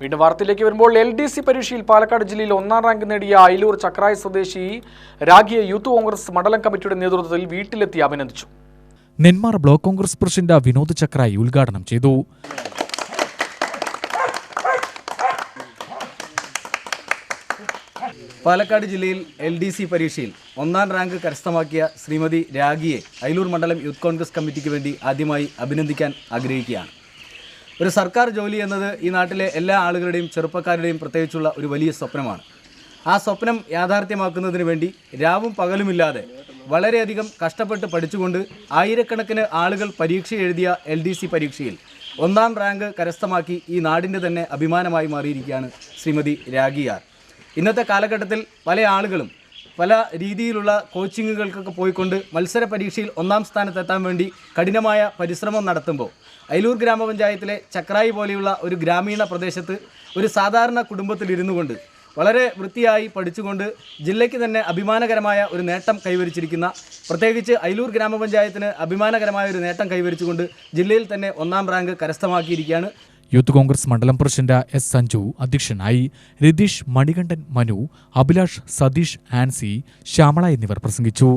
വീണ്ടും വാർത്തയിലേക്ക് വരുമ്പോൾ എൽ ഡി സി പരീക്ഷയിൽ പാലക്കാട് ജില്ലയിൽ ഒന്നാം റാങ്ക് നേടിയ അയിലൂർ ചക്രായ സ്വദേശി രാഖിയെ യൂത്ത് കോൺഗ്രസ് മണ്ഡലം കമ്മിറ്റിയുടെ നേതൃത്വത്തിൽ വീട്ടിലെത്തി അഭിനന്ദിച്ചു. നെന്മാർ ബ്ലോക്ക് കോൺഗ്രസ് പ്രസിഡന്റ് വിനോദ് ചക്രായി ഉദ്ഘാടനം ചെയ്തു. പാലക്കാട് ജില്ലയിൽ എൽ ഡി സി പരീക്ഷയിൽ ഒന്നാം റാങ്ക് കരസ്ഥമാക്കിയ ശ്രീമതി രാഗിയെ അയലൂർ മണ്ഡലം യൂത്ത് കോൺഗ്രസ് കമ്മിറ്റിക്ക് വേണ്ടി ആദ്യമായി അഭിനന്ദിക്കാൻ ആഗ്രഹിക്കുകയാണ്. ഒരു സർക്കാർ ജോലി എന്നത് ഈ നാട്ടിലെ എല്ലാ ആളുകളുടെയും ചെറുപ്പക്കാരുടെയും പ്രത്യേകിച്ചുള്ള ഒരു വലിയ സ്വപ്നമാണ്. ആ സ്വപ്നം യാഥാർത്ഥ്യമാക്കുന്നതിന് വേണ്ടി രാവും പകലുമില്ലാതെ വളരെയധികം കഷ്ടപ്പെട്ട് പഠിച്ചുകൊണ്ട് ആയിരക്കണക്കിന് ആളുകൾ പരീക്ഷ എഴുതിയ എൽ ഡി സി പരീക്ഷയിൽ ഒന്നാം റാങ്ക് കരസ്ഥമാക്കി ഈ നാടിന്റെ തന്നെ അഭിമാനമായി മാറിയിരിക്കുകയാണ് ശ്രീമതി രാഗിയാർ. ഇന്നത്തെ കാലഘട്ടത്തിൽ പല ആളുകളും പല രീതിയിലുള്ള കോച്ചിങ്ങുകൾക്കൊക്കെ പോയിക്കൊണ്ട് മത്സര പരീക്ഷയിൽ ഒന്നാം സ്ഥാനത്തെത്താൻ വേണ്ടി കഠിനമായ പരിശ്രമം നടത്തുമ്പോൾ അയലൂർ ഗ്രാമപഞ്ചായത്തിലെ ചക്രായി പോലെയുള്ള ഒരു ഗ്രാമീണ പ്രദേശത്ത് ഒരു സാധാരണ കുടുംബത്തിൽ ഇരുന്നു കൊണ്ട് വളരെ വൃത്തിയായി പഠിച്ചുകൊണ്ട് ജില്ലയ്ക്ക് തന്നെ അഭിമാനകരമായ ഒരു നേട്ടം കൈവരിച്ചിരിക്കുന്ന പ്രത്യേകിച്ച് അയലൂർ ഗ്രാമപഞ്ചായത്തിന് അഭിമാനകരമായ ഒരു നേട്ടം കൈവരിച്ചുകൊണ്ട് ജില്ലയിൽ തന്നെ ഒന്നാം റാങ്ക് കരസ്ഥമാക്കിയിരിക്കുകയാണ്. യൂത്ത് കോൺഗ്രസ് മണ്ഡലം പ്രസിഡന്റ് എസ് സഞ്ജു അധ്യക്ഷനായി രതീഷ് മണികണ്ഠൻ മനു അഭിലാഷ് സതീഷ് ആൻസി ശ്യാമള എന്നിവർ പ്രസംഗിച്ചു.